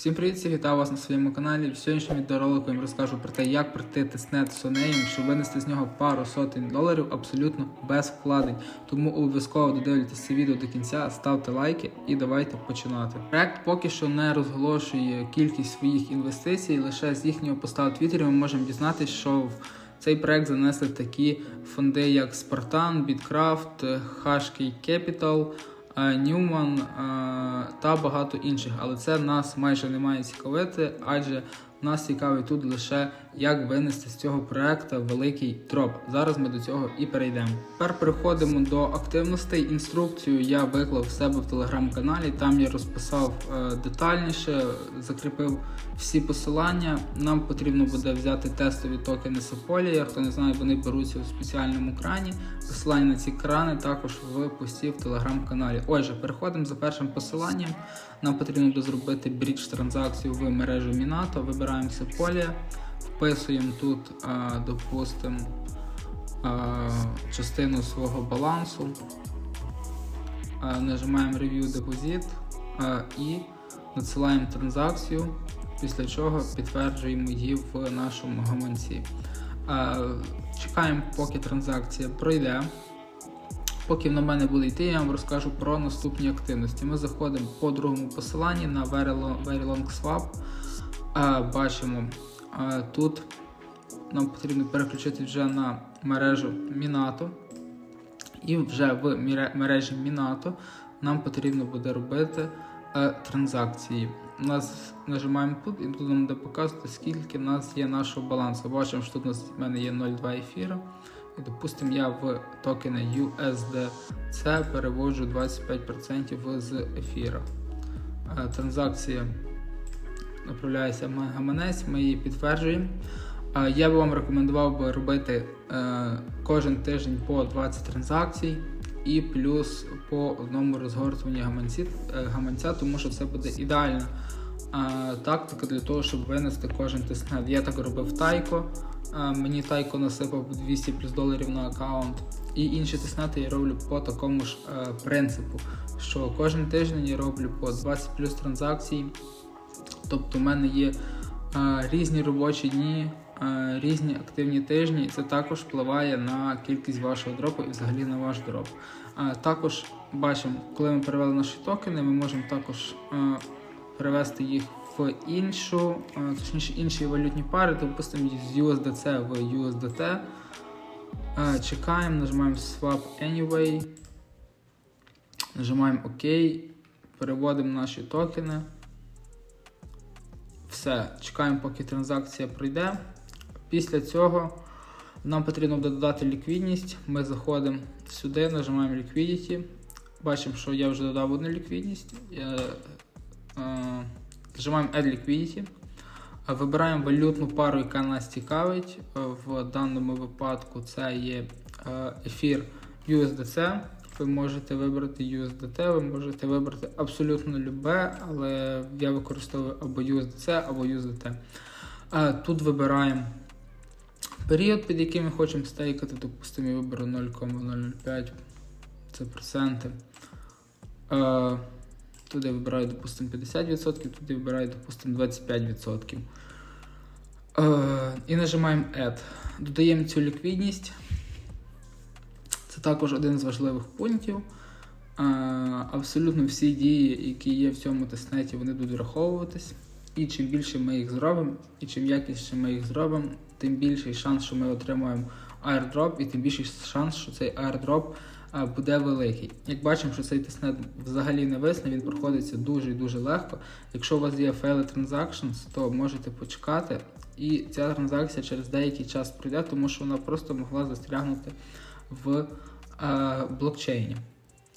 Всім привіт, всіх вітаю вас на своєму каналі. В сьогоднішньому відеоролику я вам розкажу про те, як пройти тестнет Сонеєм, щоб винести з нього пару сотень доларів абсолютно без вкладень. Тому обов'язково додивляйтесь це відео до кінця, ставте лайки і давайте починати. Проект поки що не розголошує кількість своїх інвестицій, лише з їхнього поста у Твіттері ми можемо дізнатися, що в цей проект занесли такі фонди, як Spartan, Bitcraft, Hashkey Capital. Е, та багато інших, але це нас майже не має цікавити, адже нас цікавить тут лише як винести з цього проекту великий дроп. Зараз ми до цього і перейдемо. Тепер переходимо до активностей. Інструкцію я виклав в себе в телеграм-каналі. Там я розписав е, детальніше, закріпив всі посилання. Нам потрібно буде взяти тестові токени Sepolia. Хто не знає, вони беруться у спеціальному крані. Посилання на ці крани також в пості в телеграм-каналі. Отже, переходимо за першим посиланням. Нам потрібно буде зробити брідж транзакцію в мережу Minato. Вибираємо Sepolia, вписуємо тут, допустимо, частину свого балансу. Нажимаємо Review Deposit і надсилаємо транзакцію, після чого підтверджуємо її в нашому гаманці. Чекаємо, поки транзакція пройде. Поки на мене буде йти, я вам розкажу про наступні активності. Ми заходимо по другому посиланні на Very Long, Very Long Swap. Бачимо, тут нам потрібно переключити вже на мережу Minato. І вже в мережі Minato нам потрібно буде робити е, транзакції. У нас нажимаємо тут і тут нам буде показувати, скільки в нас є нашого балансу. Бачимо, що тут у нас в мене є 0,2 ефіра. І допустимо, я в токени USDC переводжу 25% з ефіра. Е, Транзакція направляється гаманець, ми її підтверджуємо. Я би вам рекомендував би робити е, кожен тиждень по 20 транзакцій і плюс по одному розгортуванні е, гаманця, тому що це буде ідеальна тактика для того, щоб винести кожен тестнет. Я так робив Тайко. Мені Тайко насипав 200 плюс доларів на аккаунт. І інші тестнети я роблю по такому ж е, принципу, що кожен тиждень я роблю по 20 плюс транзакцій. Тобто в мене є е, різні робочі дні, е, різні активні тижні, і це також впливає на кількість вашого дропу і взагалі на ваш дроп. Е, також бачимо, коли ми перевели наші токени, ми можемо також перевести їх в іншу, точніше інші валютні пари, допустимо з USDC в USDT. Чекаємо, нажимаємо Swap Anyway, нажимаємо ОК, переводимо наші токени. Все, чекаємо, поки транзакція пройде. Після цього нам потрібно додати ліквідність. Ми заходимо сюди, нажимаємо Liquidity. Бачимо, що я вже додав одну ліквідність. Я, е, Нажимаємо Add Liquidity. Е, Вибираємо валютну пару, яка нас цікавить. Е, В даному випадку це є е, ефір USDC. Ви можете вибрати USDT, ви можете вибрати абсолютно любе, але я використовую або USDC, або USDT. Тут вибираємо період, під яким ми хочемо стейкати. Допустимо, я виберу 0,005 це проценти. Туди вибираю, допустимо, 50%, туди вибираю, допустимо, 25%. Е, І нажимаємо Add. Додаємо цю ліквідність. Це також один з важливих пунктів. Е, Абсолютно всі дії, які є в цьому тестнеті, вони будуть враховуватись. І чим більше ми їх зробимо, і чим якіше ми їх зробимо, тим більший шанс, що ми отримаємо airdrop, і тим більший шанс, що цей airdrop е, буде великий. Як бачимо, що цей тестнет взагалі не висне, він проходиться дуже і дуже легко. Якщо у вас є failed transactions, то можете почекати, і ця транзакція через деякий час пройде, тому що вона просто могла застрягнути в е, блокчейні.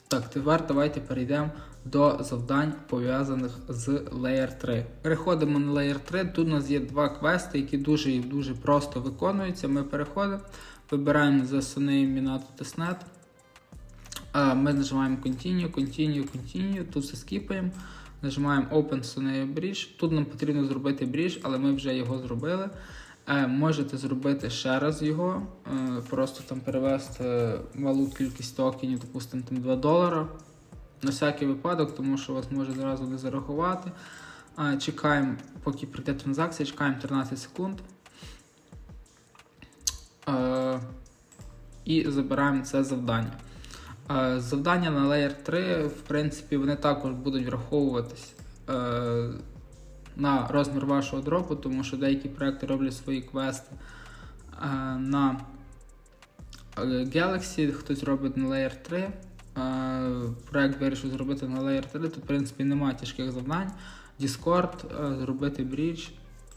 Так, тепер давайте перейдемо до завдань, пов'язаних з Layer 3. Переходимо на Layer 3. Тут у нас є два квести, які дуже і дуже просто виконуються. Ми переходимо, вибираємо за Sunny Minato Testnet. Ми нажимаємо Continue, Continue, Continue. Тут все скіпаємо. Нажимаємо Open Sunny Bridge. Тут нам потрібно зробити брідж, але ми вже його зробили. Е, Можете зробити ще раз його, е, просто там перевести малу кількість токенів, допустимо, там 2 долара. На всякий випадок, тому що вас може зразу не зарахувати. Е, Чекаємо, поки прийде транзакція, чекаємо 13 секунд. І забираємо це завдання. Завдання на Layer 3, в принципі, вони також будуть враховуватись на розмір вашого дропу, тому що деякі проекти роблять свої квести е, на е, Galaxy, хтось робить на Layer 3. Е, Проект вирішив зробити на Layer 3. Тут, в принципі, немає тяжких завдань. Discord, зробити брідж.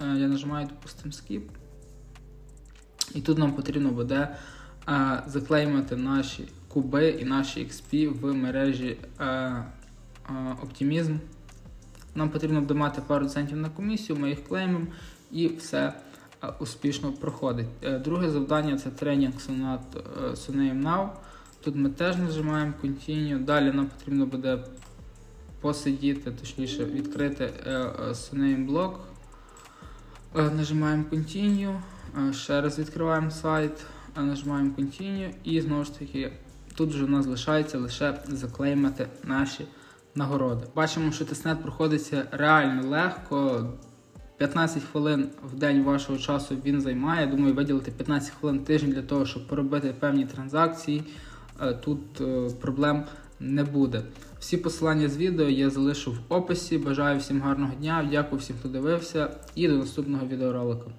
Я нажимаю, допустимо, Skip. І тут нам потрібно буде заклеймити наші куби і наші XP в мережі Optimism. Нам потрібно буде мати пару центів на комісію, ми їх клеймимо і все е, успішно проходить. Е, Друге завдання це тренінг Sonat е, Now. Тут ми теж нажимаємо Continue. Далі нам потрібно буде посидіти, точніше відкрити е, блок. Нажимаємо Continue. Ще раз відкриваємо сайт, нажимаємо Continue і знову ж таки тут вже у нас залишається лише заклеймити наші нагороди. Бачимо, що тестнет проходиться реально легко. 15 хвилин в день вашого часу він займає. Думаю, виділити 15 хвилин тиждень для того, щоб поробити певні транзакції. Е, Тут е, проблем не буде. Всі посилання з відео я залишу в описі. Бажаю всім гарного дня, дякую всім, хто дивився, і до наступного відеоролику.